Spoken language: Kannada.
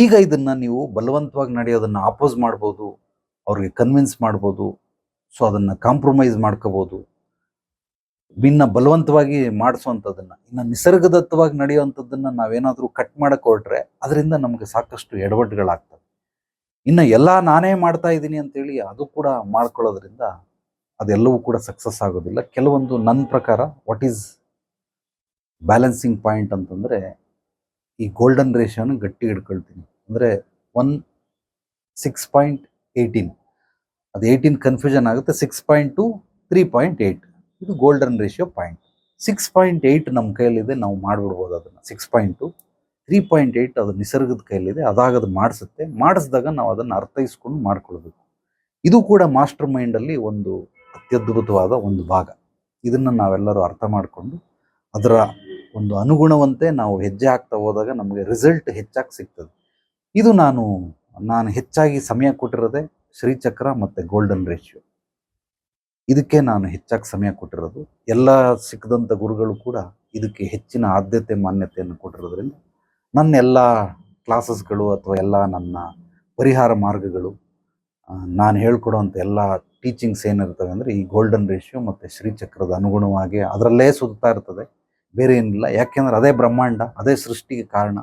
ಈಗ ಇದನ್ನ ನೀವು ಬಲವಂತವಾಗಿ ನಡೆಯೋದನ್ನ ಆಪೋಸ್ ಮಾಡ್ಬೋದು, ಅವ್ರಿಗೆ ಕನ್ವಿನ್ಸ್ ಮಾಡ್ಬೋದು ಸೊ ಅದನ್ನ ಕಾಂಪ್ರಮೈಸ್ ಮಾಡ್ಕೋಬೋದು. ಭಿನ್ನ ಬಲವಂತವಾಗಿ ಮಾಡಿಸುವಂಥದ್ದನ್ನ ಇನ್ನು ನಿಸರ್ಗದತ್ತವಾಗಿ ನಡೆಯುವಂಥದ್ದನ್ನ ನಾವೇನಾದರೂ ಕಟ್ ಮಾಡಕ್ಕೆ ಹೊರಟ್ರೆ ಅದರಿಂದ ನಮಗೆ ಸಾಕಷ್ಟು ಎಡವಟ್ಟುಗಳಾಗ್ತವೆ ಇನ್ನು ಎಲ್ಲ ನಾನೇ ಮಾಡ್ತಾ ಇದ್ದೀನಿ ಅಂತೇಳಿ ಅದು ಕೂಡ ಮಾಡ್ಕೊಳ್ಳೋದ್ರಿಂದ ಅದೆಲ್ಲವೂ ಕೂಡ ಸಕ್ಸಸ್ ಆಗೋದಿಲ್ಲ. ಕೆಲವೊಂದು ನನ್ನ ಪ್ರಕಾರ ವಾಟ್ ಈಸ್ ಬ್ಯಾಲೆನ್ಸಿಂಗ್ ಪಾಯಿಂಟ್ ಅಂತಂದ್ರೆ ಈ ಗೋಲ್ಡನ್ ರೇಷಿಯೋನ ಗಟ್ಟಿ ಹಿಡ್ಕೊಳ್ತೀನಿ. ಅಂದರೆ ಒನ್ ಸಿಕ್ಸ್ ಪಾಯಿಂಟ್ ಏಯ್ಟೀನ್ ಅದು ಏಯ್ಟೀನ್ ಕನ್ಫ್ಯೂಷನ್ ಆಗುತ್ತೆ six point two three point eight ಇದು golden ratio point six point eight ನಮ್ಮ ಕೈಯಲ್ಲಿದೆ, ನಾವು ಮಾಡಿಬಿಡ್ಬೋದು ಅದನ್ನು. Six point two three point eight ಅದು ನಿಸರ್ಗದ ಕೈಯಲ್ಲಿದೆ, ಅದಾಗದು ಮಾಡಿಸುತ್ತೆ. ಮಾಡಿಸಿದಾಗ ನಾವು ಅದನ್ನು ಅರ್ಥೈಸ್ಕೊಂಡು ಮಾಡ್ಕೊಳ್ಬೇಕು. ಇದು ಕೂಡ ಮಾಸ್ಟರ್ ಮೈಂಡಲ್ಲಿ ಒಂದು ಅತ್ಯದ್ಭುತವಾದ ಒಂದು ಭಾಗ. ಇದನ್ನು ನಾವೆಲ್ಲರೂ ಅರ್ಥ ಮಾಡಿಕೊಂಡು ಅದರ ಒಂದು ಅನುಗುಣವಂತೆ ನಾವು ಹೆಜ್ಜೆ ಹಾಕ್ತಾ ಹೋದಾಗ ನಮಗೆ ರಿಸಲ್ಟ್ ಹೆಚ್ಚಾಗಿ ಸಿಗ್ತದೆ. ಇದು ನಾನು ನಾನು ಹೆಚ್ಚಾಗಿ ಸಮಯ ಕೊಟ್ಟಿರೋದೆ ಶ್ರೀಚಕ್ರ ಮತ್ತು ಗೋಲ್ಡನ್ ರೇಷಿಯೋ ಇದಕ್ಕೆ ನಾನು ಹೆಚ್ಚಾಗಿ ಸಮಯ ಕೊಟ್ಟಿರೋದು. ಎಲ್ಲ ಸಿಕ್ಕದಂಥ ಗುರುಗಳು ಕೂಡ ಇದಕ್ಕೆ ಹೆಚ್ಚಿನ ಆದ್ಯತೆ, ಮಾನ್ಯತೆಯನ್ನು ಕೊಟ್ಟಿರೋದ್ರಿಂದ ನನ್ನ ಎಲ್ಲ ಕ್ಲಾಸಸ್ಗಳು ಅಥವಾ ಎಲ್ಲ ನನ್ನ ಪರಿಹಾರ ಮಾರ್ಗಗಳು ನಾನು ಹೇಳ್ಕೊಡೋವಂಥ ಎಲ್ಲ ಟೀಚಿಂಗ್ಸ್ ಏನಿರ್ತವೆ ಅಂದರೆ ಈ ಗೋಲ್ಡನ್ ರೇಷಿಯೋ ಮತ್ತು ಶ್ರೀಚಕ್ರದ ಅನುಗುಣವಾಗಿ ಅದರಲ್ಲೇ ಸುತ್ತಾ ಇರ್ತದೆ. ಬೇರೆ ಏನಿಲ್ಲ. ಯಾಕೆಂದ್ರೆ ಅದೇ ಬ್ರಹ್ಮಾಂಡ ಅದೇ ಸೃಷ್ಟಿಗೆ ಕಾರಣ.